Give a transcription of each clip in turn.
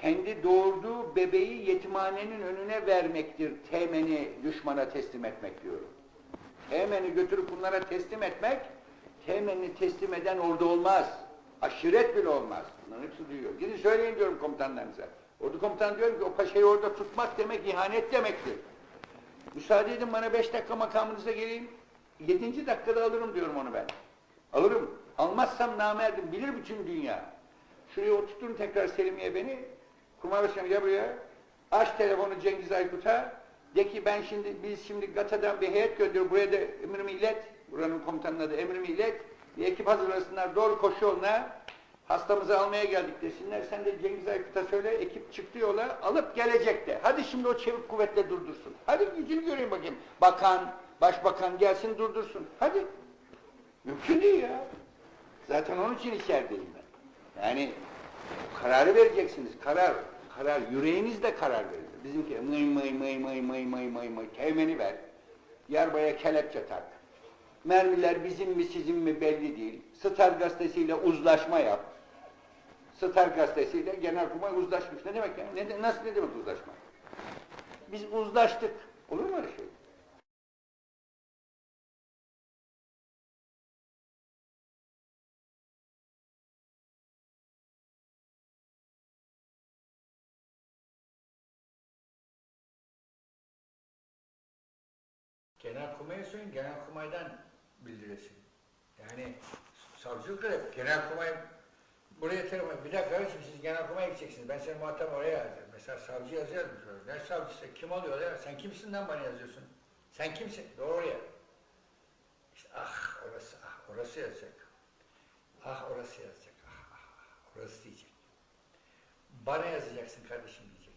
kendi doğurduğu bebeği yetimhanenin önüne vermektir. Teğmeni düşmana teslim etmek diyorum. Teğmeni götürüp bunlara teslim etmek, teğmenini teslim eden orada olmaz. Aşiret bile olmaz. Bunların hepsi duyuyor. Gidin söyleyin diyorum komutanlarınıza. Ordu komutan diyorum ki o paşayı orada tutmak demek ihanet demektir. Müsaade edin bana beş dakika makamınıza geleyim. Yedinci dakikada alırım diyorum onu ben. Alırım. Almazsam namerdim. Bilir bütün dünya. Şuraya oturtun tekrar Selimiye beni. Kurmay Başkanı ya buraya. Aç telefonu Cengiz Aykut'a. De ki ben şimdi, biz şimdi Gata'dan bir heyet gönderiyoruz. Buraya da emrimi ilet. Buranın komutanının adı emrimi ilet. Bir ekip hazırlasınlar. Doğru koşu yoluna. Hastamızı almaya geldik desinler. Sen de Cengiz Aykut'a söyle. Ekip çıktı yola. Alıp gelecek de. Hadi şimdi o çevik kuvvetle durdursun. Hadi yüzünü göreyim bakayım. Bakan, başbakan gelsin durdursun. Hadi. Mümkün değil ya. Zaten onun için içerideyim ben. Yani kararı vereceksiniz. Karar. Karar. Yüreğinizle karar verin. Bizimki mıy mıy mıy mıy mıy mıy mıy mıy. Teğmeni ver. Yarbaya kelepçe tak. Mermiler bizim mi sizin mi belli değil. Star gazetesiyle uzlaşma yap. Star gazetesiyle Genelkurmay uzlaşmış. Ne demek ya? Ne, nasıl ne demek uzlaşma? Biz uzlaştık. Olur mu öyle şey? Genelkurmay'a söyleyin, Genelkurmay'dan bildiresin. Yani savcılık da yok. Genelkurmay buraya telefon, bir dakika kardeşim siz Genelkurmay'a gideceksiniz. Ben senin muhatap oraya yazacağım. Mesela savcı yazıyor mu? Ne savcısı? Kim oluyor ya? Sen kimsin lan bana yazıyorsun? Sen kimsin? Doğru oraya. İşte ah orası, ah orası yazacak. Ah orası yazacak. Ah, ah, ah orası diyecek. Bana yazacaksın kardeşim diyecek.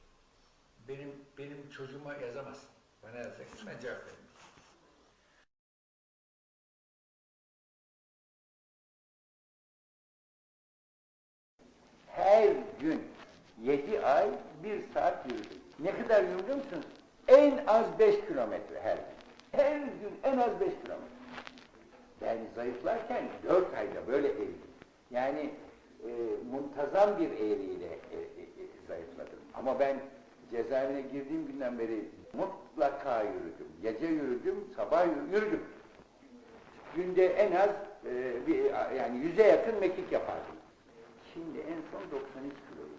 Benim benim çocuğuma yazamazsın. Bana yazacaksın ben cevap veririm. Her gün 7 ay bir saat yürüdüm. Ne kadar yürüdüm musunuz? En az 5 kilometre her gün. Her gün en az 5 kilometre. Ben zayıflarken 4 ayda böyle eğildim. Yani e, muntazam bir eğriyle e, e, e, zayıfladım. Ama ben cezaevine girdiğim günden beri mutlaka yürüdüm. Gece yürüdüm, sabah yürü- yürüdüm. Günde en az e, bir, yani yüze yakın mekik yapardım. Şimdi en son 92 kiloyuz.